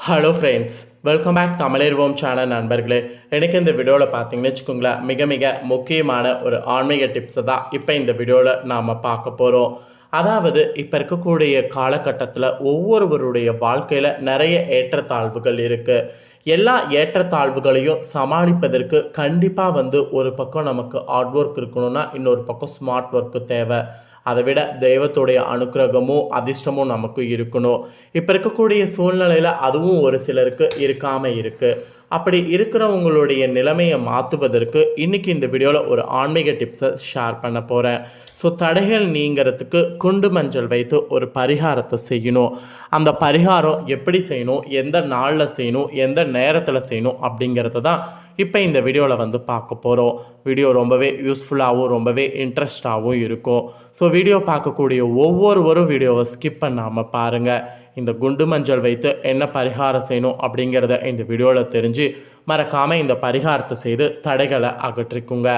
Hello friends welcome back தமிழர்வோம் channel நண்பர்களே. எனக்கு இந்த வீடியோவில் பார்த்தீங்கன்னு வச்சுக்கோங்களேன் மிக மிக முக்கியமான ஒரு ஆன்மீக டிப்ஸை தான் இப்போ இந்த வீடியோவில் நாம் பார்க்க போகிறோம் அதாவது இப்போ இருக்கக்கூடிய காலகட்டத்தில் ஒவ்வொருவருடைய வாழ்க்கையில் நிறைய ஏற்றத்தாழ்வுகள் இருக்குது எல்லா ஏற்றத்தாழ்வுகளையும் சமாளிப்பதற்கு கண்டிப்பாக வந்து ஒரு பக்கம் நமக்கு ஹார்ட் ஒர்க் இருக்கணும்னா இன்னொரு பக்கம் ஸ்மார்ட் ஒர்க்கு தேவை. அதை விட தெய்வத்துடைய அனுக்கிரகமும் அதிர்ஷ்டமும் நமக்கு இருக்கணும். இப்போ இருக்கக்கூடிய சூழ்நிலையில் அதுவும் ஒரு சிலருக்கு இருக்காமல் இருக்குது அப்படி இருக்கிறவங்களுடைய நிலைமையை மாற்றுவதற்கு இன்றைக்கி இந்த வீடியோவில் ஒரு ஆன்மீக டிப்ஸை ஷேர் பண்ண போகிறேன் ஸோ தடைகள் நீங்கிறதுக்கு குண்டு மஞ்சள் வைத்து ஒரு பரிகாரத்தை செய்யணும். அந்த பரிகாரம் எப்படி செய்யணும்? எந்த நாளில் செய்யணும்? எந்த நேரத்தில் செய்யணும்? அப்படிங்கிறத தான் இப்போ இந்த வீடியோவில் வந்து பார்க்க போகிறோம். வீடியோ ரொம்பவே யூஸ்ஃபுல்லாகவும் ரொம்பவே இன்ட்ரெஸ்டாகவும் இருக்கும். ஸோ வீடியோ பார்க்கக்கூடிய ஒவ்வொருவரும் வீடியோவை ஸ்கிப் பண்ணாமல் பாருங்கள் இந்த குண்டு மஞ்சள் வைத்து என்ன பரிகாரம் செய்யணும் அப்படிங்கிறத இந்த வீடியோவில் தெரிஞ்சு மறக்காமல் இந்த பரிகாரத்தை செய்து தடைகளை அகற்றிக்குங்க.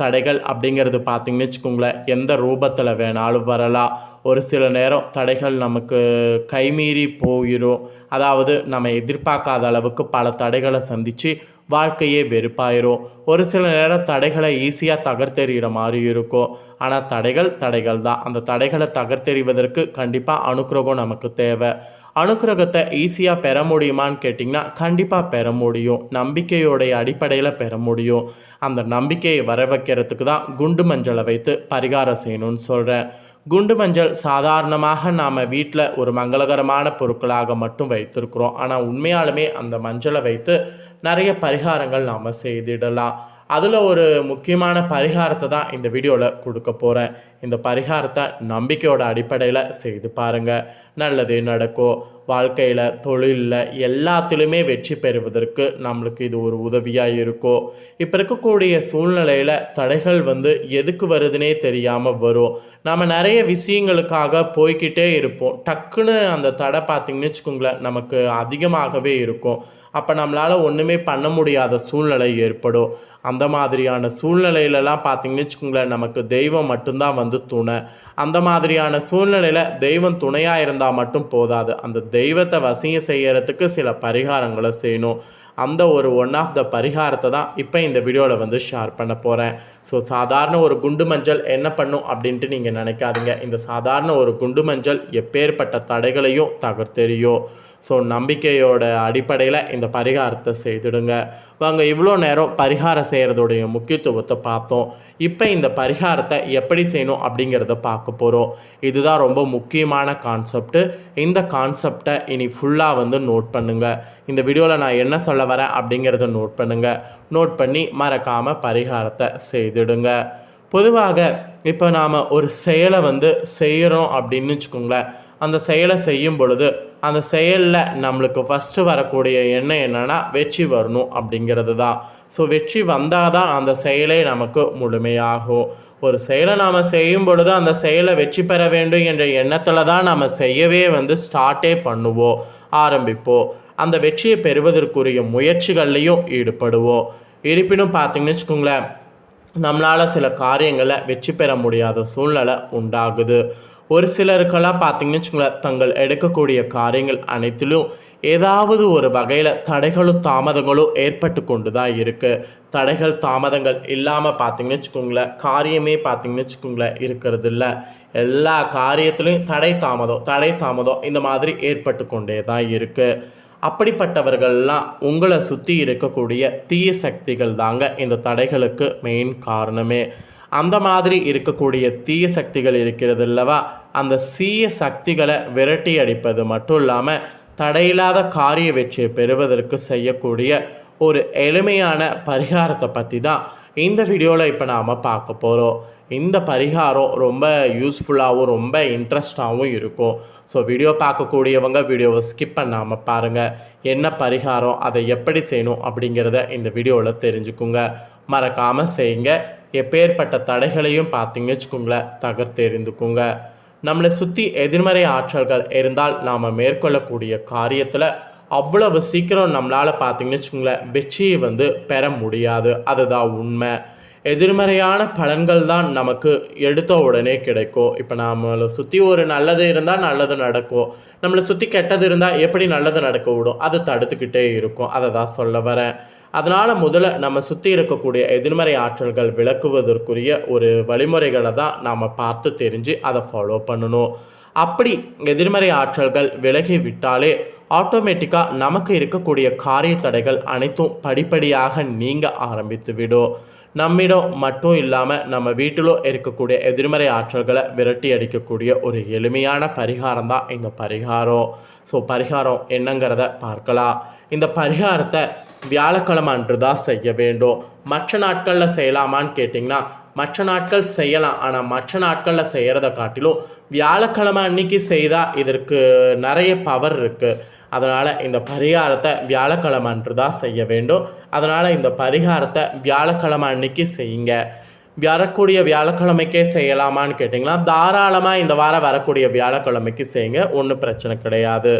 தடைகள் அப்படிங்கிறது பார்த்திங்கன்னு வச்சுக்கோங்களேன் எந்த ரூபத்தில் வேணாலும் வரலாம். ஒரு சில நேரம் தடைகள் நமக்கு கைமீறி போயிடும் அதாவது நம்ம எதிர்பார்க்காத அளவுக்கு பல தடைகளை சந்தித்து வாழ்க்கையே வெறுப்பாயிரும். ஒரு சில நேரம் தடைகளை ஈஸியாக தகர்த்தெறிகிற மாதிரி இருக்கும். ஆனால் தடைகள் தடைகள் தான் அந்த தடைகளை தகர்த்தெறிவதற்கு கண்டிப்பாக அனுக்கிரகம் நமக்கு தேவை. அனுக்கிரகத்தை ஈஸியாக பெற முடியுமான்னு கேட்டிங்கன்னா கண்டிப்பாக பெற முடியும். நம்பிக்கையோடைய அடிப்படையில் பெற முடியும். அந்த நம்பிக்கையை வர வைக்கிறதுக்கு தான் குண்டு மஞ்சளை வைத்து பரிகாரம் செய்யணும்னு சொல்கிறேன் குண்டு மஞ்சள் சாதாரணமாக நாம் வீட்டில் ஒரு மங்களகரமான பொருட்களாக மட்டும் வைத்திருக்கிறோம். ஆனால் உண்மையாலுமே அந்த மஞ்சளை வைத்து நிறைய பரிகாரங்கள் நாம் செய்திடலாம். அதில் ஒரு முக்கியமான பரிகாரத்தை தான் இந்த வீடியோவில் கொடுக்க போகிறேன் இந்த பரிகாரத்தை நம்பிக்கையோட அடிப்படையில் செய்து பாருங்கள் நல்லது நடக்கும் வாழ்க்கையில் தொழிலில் எல்லாத்துலேயுமே வெற்றி பெறுவதற்கு நம்மளுக்கு இது ஒரு உதவியாக இருக்கும் இப்போ இருக்கக்கூடிய சூழ்நிலையில் தடைகள் வந்து எதுக்கு வருதுன்னே தெரியாமல் வரும். நம்ம நிறைய விஷயங்களுக்காக போய்கிட்டே இருப்போம். டக்குன்னு அந்த தடை பார்த்திங்கன்னு வச்சுக்கோங்களேன் நமக்கு அதிகமாகவே இருக்கும். அப்போ நம்மளால் ஒன்றுமே பண்ண முடியாத சூழ்நிலை ஏற்படும். அந்த மாதிரியான சூழ்நிலையிலலாம் பார்த்திங்கன்னு வச்சுக்கோங்களேன் நமக்கு தெய்வம் மட்டும்தான் வந்து துணை. அந்த மாதிரியான சூழ்நிலையில் தெய்வம் துணையாக இருந்தால் மட்டும் போதாது. அந்த தெய்வத்தை வசியம் செய்கிறதுக்கு சில பரிகாரங்களை செய்யணும். அந்த ஒரு ஒன் ஆஃப் த பரிகாரத்தை தான் இப்போ இந்த வீடியோவில் வந்து ஷேர் பண்ண போகிறேன் ஸோ சாதாரண ஒரு குண்டு மஞ்சள் என்ன பண்ணும் அப்படின்ட்டு நீங்கள் நினைக்காதீங்க. இந்த சாதாரண ஒரு குண்டு மஞ்சள் எப்பேற்பட்ட தடைகளையும் தகர்த்தெறியும். ஸோ நம்பிக்கையோட அடிப்படையில் இந்த பரிகாரத்தை செய்துடுங்க. வாங்க இவ்வளோ நேரம் பரிகாரம் செய்கிறதுடைய முக்கியத்துவத்தை பார்த்தோம். இப்போ இந்த பரிகாரத்தை எப்படி செய்யணும் அப்படிங்கிறத பார்க்க போகிறோம் இதுதான் ரொம்ப முக்கியமான கான்செப்ட்டு இந்த கான்செப்டை இனி ஃபுல்லாக வந்து நோட் பண்ணுங்கள் இந்த வீடியோவில் நான் என்ன சொல்ல வரேன் அப்படிங்கிறத நோட் பண்ணுங்கள் நோட் பண்ணி மறக்காமல் பரிகாரத்தை செய்துடுங்க. பொதுவாக இப்போ நாம் ஒரு செயலை வந்து செய்கிறோம் அப்படின்னு வச்சுக்கோங்களேன். அந்த செயலை செய்யும் பொழுது அந்த செயலில் நம்மளுக்கு ஃபஸ்ட்டு வரக்கூடிய எண்ணம் என்னென்னா வெற்றி வரணும் அப்படிங்கிறது தான். ஸோ வெற்றி வந்தால் தான் அந்த செயலே நமக்கு முழுமையாகும். ஒரு செயலை நாம் செய்யும் பொழுது அந்த செயலை வெற்றி பெற வேண்டும் என்ற எண்ணத்தில் தான் நம்ம செய்யவே வந்து ஸ்டார்ட்டே பண்ணுவோம் ஆரம்பிப்போம். அந்த வெற்றியை பெறுவதற்குரிய முயற்சிகள்லையும் ஈடுபடுவோம். இருப்பினும் பார்த்தீங்கன்னு வச்சுக்கோங்களேன் நம்மளால் சில காரியங்களை வெற்றி பெற முடியாத சூழ்நிலை உண்டாகுது. ஒரு சிலருக்கெல்லாம் பார்த்தீங்கன்னு வச்சுக்கோங்களேன் தங்கள் எடுக்கக்கூடிய காரியங்கள் அனைத்திலும் ஏதாவது ஒரு வகையில் தடைகளும் தாமதங்களும் ஏற்பட்டு கொண்டு தான் இருக்குது தடைகள் தாமதங்கள் இல்லாமல் பார்த்தீங்கன்னு வச்சுக்கோங்களேன் காரியமே பார்த்தீங்கன்னு வச்சுக்கோங்களேன் இருக்கிறது இல்லை எல்லா காரியத்துலேயும் தடை தாமதம் தடை தாமதம் இந்த மாதிரி ஏற்பட்டு கொண்டே தான் இருக்குது அப்படிப்பட்டவர்கள்லாம் உங்களை சுற்றி இருக்கக்கூடிய தீய சக்திகள் தாங்க இந்த தடைகளுக்கு மெயின் காரணமே. அந்த மாதிரி இருக்கக்கூடிய தீய சக்திகள் இருக்கிறது இல்லவா அந்த சீய சக்திகளை விரட்டி அடிப்பது மட்டும் இல்லாமல் தடையில்லாத காரிய வெற்றியை பெறுவதற்கு செய்யக்கூடிய ஒரு எளிமையான பரிகாரத்தை பற்றி தான் இந்த வீடியோவில் இப்போ நாம் பார்க்க போகிறோம் இந்த பரிகாரம் ரொம்ப யூஸ்ஃபுல்லாகவும் ரொம்ப இன்ட்ரெஸ்டாகவும் இருக்கும். ஸோ வீடியோ பார்க்கக்கூடியவங்க வீடியோவை ஸ்கிப் பண்ணாமல் பாருங்கள் என்ன பரிகாரம் அதை எப்படி செய்யணும் அப்படிங்கிறத இந்த வீடியோவில் தெரிஞ்சுக்குங்க. மறக்காமல் செய்யுங்க. எப்பேற்பட்ட தடைகளையும் பார்த்தீங்கன்னு வச்சுக்கோங்களேன் தகர்த்தெறிந்துக்குங்க. நம்மளை சுற்றி எதிர்மறை ஆற்றல்கள் இருந்தால் நாம் மேற்கொள்ளக்கூடிய காரியத்தில் அவ்வளவு சீக்கிரம் நம்மளால் பார்த்தீங்கன்னு வச்சுக்கோங்களேன் வெற்றியை வந்து பெற முடியாது. அதுதான் உண்மை. எதிர்மறையான பலன்கள் தான் நமக்கு எடுத்த உடனே கிடைக்கும். இப்போ நம்மளை சுற்றி ஒரு நல்லது இருந்தால் நல்லது நடக்கும். நம்மளை சுற்றி கெட்டது இருந்தால் எப்படி நல்லது நடக்க விடும்? அது தடுத்துக்கிட்டே இருக்கும். அதை தான் சொல்ல வரேன். அதனால் முதல்ல நம்ம சுற்றி இருக்கக்கூடிய எதிர்மறை ஆற்றல்கள் விளக்குவதற்குரிய ஒரு வழிமுறைகளை தான் நாம் பார்த்து தெரிஞ்சு அதை ஃபாலோ பண்ணணும். அப்படி எதிர்மறை ஆற்றல்கள் விலகி விட்டாலே ஆட்டோமேட்டிக்காக நமக்கு இருக்கக்கூடிய காரிய தடைகள் அனைத்தும் படிப்படியாக நீங்க ஆரம்பித்து விடும். நம்மிடம் மட்டும் இல்லாமல் நம்ம வீட்டிலும் இருக்கக்கூடிய எதிர்மறை ஆற்றல்களை விரட்டி அடிக்கக்கூடிய ஒரு எளிமையான பரிகாரம் தான் இந்த பரிகாரம். ஸோ பரிகாரம் என்னங்கிறத பார்க்கலாம். இந்த பரிகாரத்தை வியாழக்கிழமை அன்று தான் செய்ய வேண்டும். மற்ற நாட்களில் செய்யலாமான்னு கேட்டிங்கன்னா மற்ற நாட்கள் செய்யலாம். ஆனால் மற்ற நாட்களில் செய்கிறத காட்டிலும் வியாழக்கிழமை அன்னைக்கு செய்தால் இதற்கு நிறைய பவர் இருக்குது அதனால் இந்த பரிகாரத்தை வியாழக்கிழமை அன்று தான் செய்ய வேண்டும். அதனால் இந்த பரிகாரத்தை வியாழக்கிழமை அன்னைக்கு செய்யுங்க. வரக்கூடிய வியாழக்கிழமைக்கே செய்யலாமான்னு கேட்டிங்கன்னா தாராளமாக இந்த வாரம் வரக்கூடிய வியாழக்கிழமைக்கு செய்யுங்க. ஒன்றும் பிரச்சனை கிடையாது.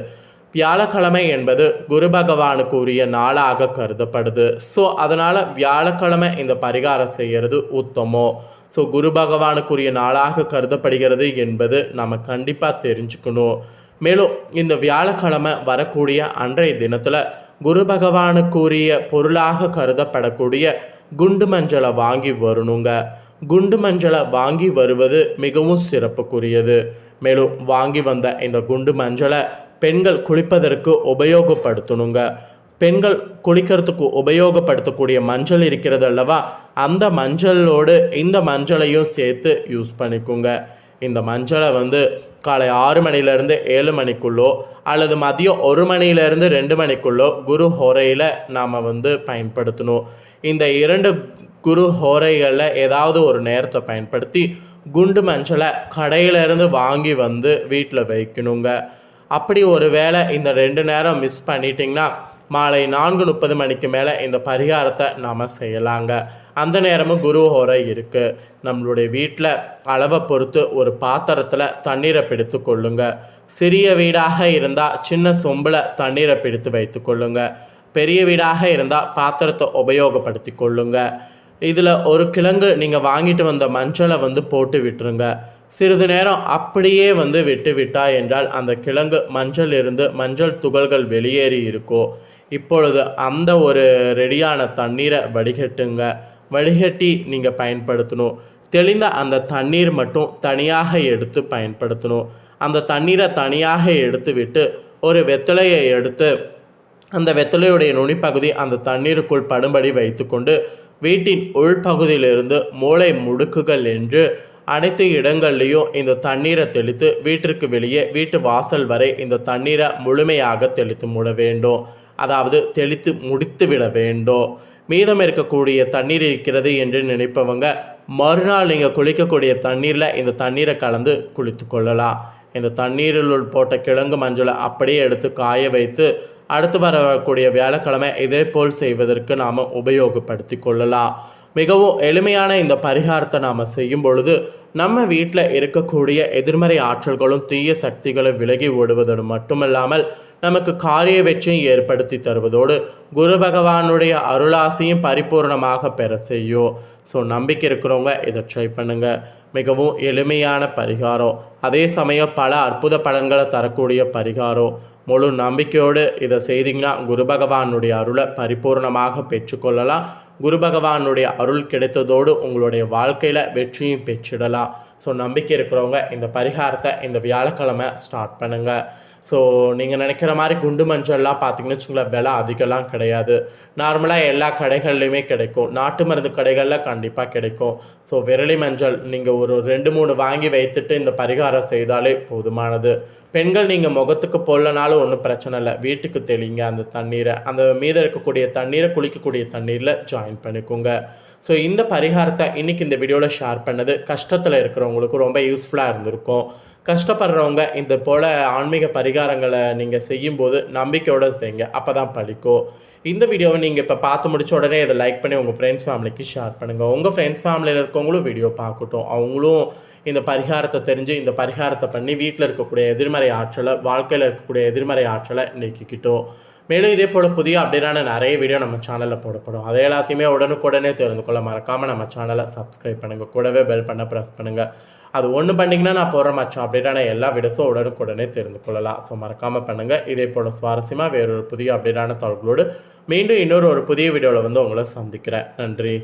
வியாழக்கிழமை என்பது குரு பகவானுக்கு உரிய நாளாக கருதப்படுது. ஸோ அதனால் வியாழக்கிழமை இந்த பரிகாரம் செய்கிறது உத்தமோ? ஸோ குரு பகவானுக்குரிய நாளாக கருதப்படுகிறது என்பது நம்ம கண்டிப்பாக தெரிஞ்சுக்கணும். மேலும் இந்த வியாழக்கிழமை வரக்கூடிய அன்றைய தினத்தில் குரு பகவானுக்குரிய பொருளாக கருதப்படக்கூடிய குண்டு மஞ்சளை வாங்கி வரணுங்க. குண்டு மஞ்சளை வாங்கி வருவது மிகவும் சிறப்புக்குரியது. மேலும் வாங்கி வந்த இந்த குண்டு மஞ்சளை பெண்கள் குளிப்பதற்கு உபயோகப்படுத்தணுங்க. பெண்கள் குளிக்கிறதுக்கு உபயோகப்படுத்தக்கூடிய மஞ்சள் இருக்கிறது அல்லவா அந்த மஞ்சளோடு இந்த மஞ்சளையும் சேர்த்து யூஸ் பண்ணிக்கோங்க. இந்த மஞ்சளை வந்து காலை ஆறு மணிலேருந்து ஏழு மணிக்குள்ளோ அல்லது மதியம் ஒரு மணிலேருந்து ரெண்டு மணிக்குள்ளோ குரு ஹோரையில் நாம் வந்து பயன்படுத்தணும். இந்த இரண்டு குரு ஹோரைகளில் ஏதாவது ஒரு நேரத்தை பயன்படுத்தி குண்டு மஞ்சளை கடையிலேருந்து வாங்கி வந்து வீட்டில் வைக்கணுங்க. அப்படி ஒரு வேளை இந்த ரெண்டு நேரம் மிஸ் பண்ணிட்டிங்கன்னா மாலை நான்கு முப்பது மணிக்கு மேலே இந்த பரிகாரத்தை நாம் செய்யலாங்க. அந்த நேரமும் குரு ஹோரை இருக்குது நம்மளுடைய வீட்டில் அளவை பொறுத்து ஒரு பாத்திரத்தில் தண்ணீரை பிடித்து கொள்ளுங்க. சிறிய வீடாக இருந்தால் சின்ன சொம்பில் தண்ணீரை பிடித்து வைத்து கொள்ளுங்க. பெரிய வீடாக இருந்தால் பாத்திரத்தை உபயோகப்படுத்தி கொள்ளுங்க. இதில் ஒரு கிழங்கு நீங்கள் வாங்கிட்டு வந்த மஞ்சளை வந்து போட்டு விட்டுருங்க. சிறிது நேரம் அப்படியே வந்து விட்டு விட்டா என்றால் அந்த கிழங்கு மஞ்சள் இருந்து மஞ்சள் துகள்கள் வெளியேறி இருக்கும் இப்பொழுது அந்த ஒரு ரெடியான தண்ணீரை வடிகட்டுங்க. வடிகட்டி நீங்கள் பயன்படுத்தணும். தெளிந்த அந்த தண்ணீர் மட்டும் தனியாக எடுத்து பயன்படுத்தணும். அந்த தண்ணீரை தனியாக எடுத்து விட்டு ஒரு வெத்தலையை எடுத்து அந்த வெத்தலையுடைய நுனிப்பகுதி அந்த தண்ணீருக்குள் படும்படி வைத்துக்கொண்டு வீட்டின் உள்பகுதியிலிருந்து மூளை முடுக்குகள் என்று அனைத்து இடங்கள்லையும் இந்த தண்ணீரை தெளித்து வீட்டிற்கு வெளியே வீட்டு வாசல் வரை இந்த தண்ணீரை முழுமையாக தெளித்து மூட வேண்டும். அதாவது தெளித்து முடித்து விட வேண்டும். மீதம் இருக்கக்கூடிய தண்ணீர் இருக்கிறது என்று நினைப்பவங்க மறுநாள் நீங்கள் குளிக்கக்கூடிய தண்ணீரில் இந்த தண்ணீரை கலந்து குளித்து கொள்ளலாம். இந்த தண்ணீரில் போட்ட கிழங்கு மஞ்சளை அப்படியே எடுத்து காய வைத்து அடுத்து வரக்கூடிய வியாழக்கிழமை இதே போல் செய்வதற்கு நாம் உபயோகப்படுத்தி கொள்ளலாம். மிகவும் எளிமையான இந்த பரிகாரத்தை நாம் செய்யும் பொழுது நம்ம வீட்டில் இருக்கக்கூடிய எதிர்மறை ஆற்றல்களும் தீய சக்திகளும் விலகி ஓடுவதோடு மட்டுமல்லாமல் நமக்கு காரிய வெற்றியும் ஏற்படுத்தி தருவதோடு குரு பகவானுடைய அருளாசியும் பரிபூர்ணமாக பெற செய்யும். ஸோ நம்பிக்கை இருக்கிறவங்க இதை ட்ரை பண்ணுங்கள் மிகவும் எளிமையான பரிகாரம். அதே சமயம் பல அற்புத பலன்களை தரக்கூடிய பரிகாரம். முழு நம்பிக்கையோடு இதை செய்தீங்கன்னா குரு பகவானுடைய அருளை பரிபூர்ணமாக பெற்றுக்கொள்ளலாம். குரு பகவானுடைய அருள் கிடைத்ததோடு உங்களுடைய வாழ்க்கையில் வெற்றியும் பெற்றிடலாம். ஸோ நம்பிக்கை இருக்கிறவங்க இந்த பரிகாரத்தை இந்த வியாழக்கிழமை ஸ்டார்ட் பண்ணுங்கள் ஸோ நீங்கள் நினைக்கிற மாதிரி குண்டு மஞ்சள்லாம் பார்த்தீங்கன்னு வச்சுங்களேன் விலை அதிகம்லாம் கிடையாது. நார்மலாக எல்லா கடைகள்லையுமே கிடைக்கும். நாட்டு மருந்து கடைகளில் கண்டிப்பாக கிடைக்கும். ஸோ விரலி மஞ்சள் நீங்கள் ஒரு ரெண்டு மூணு வாங்கி வைத்துட்டு இந்த பரிகாரம் செய்தாலே போதுமானது. பெண்கள் நீங்கள் முகத்துக்கு போடலனாலும் ஒன்றும் பிரச்சனை இல்லை. வீட்டுக்கு தெளிங்க அந்த தண்ணீரை. அந்த மீதம் இருக்கக்கூடிய தண்ணீரை குளிக்கக்கூடிய தண்ணீரில் ஜாயின் பண்ணிக்கோங்க. ஸோ இந்த பரிகாரத்தை இன்றைக்கி இந்த வீடியோவில் ஷேர் பண்ணது கஷ்டத்தில் இருக்கிறவங்களுக்கு ரொம்ப யூஸ்ஃபுல்லாக இருந்திருக்கும். கஷ்டப்படுறவங்க இந்த போல் ஆன்மீக பரிகாரங்களை நீங்கள் செய்யும்போது நம்பிக்கையோடு செய்யுங்க. அப்போ தான் பழிக்கும். இந்த வீடியோவை நீங்கள் இப்போ பார்த்து முடிச்ச உடனே இதை லைக் பண்ணி உங்கள் ஃப்ரெண்ட்ஸ் ஃபேமிலிக்கு ஷேர் பண்ணுங்கள் உங்கள் ஃப்ரெண்ட்ஸ் ஃபேமிலியில் இருக்கவங்களும் வீடியோ பார்க்கட்டும். அவங்களும் இந்த பரிகாரத்தை தெரிஞ்சு இந்த பரிகாரத்தை பண்ணி வீட்டில் இருக்கக்கூடிய எதிர்மறை ஆற்றலை வாழ்க்கையில் இருக்கக்கூடிய எதிர்மறை ஆற்றலை நீக்கிக்கிட்டோம். மேலும் இதே போல் புதிய அப்டேட்டான நிறைய வீடியோ நம்ம சேனலில் போடப்படும். அதை எல்லாத்தையுமே உடனுக்குடனே தெரிந்து கொள்ள மறக்காமல் நம்ம சேனலை சப்ஸ்கிரைப் பண்ணுங்கள் கூடவே பெல் பண்ண ப்ரெஸ் பண்ணுங்கள் அது ஒன்று பண்ணிங்கன்னா நான் போகிற மற்ற அப்டேட்டான எல்லா வீடியோஸும் உடனுக்குடனே தெரிந்து கொள்ளலாம். ஸோ மறக்காமல் பண்ணுங்கள் இதே போல் சுவாரஸ்யமாக வேறொரு புதிய அப்டேட்டான தகவல்களோடு மீண்டும் இன்னொரு ஒரு புதிய வீடியோவில் வந்து உங்களை சந்திக்கிறேன். நன்றி.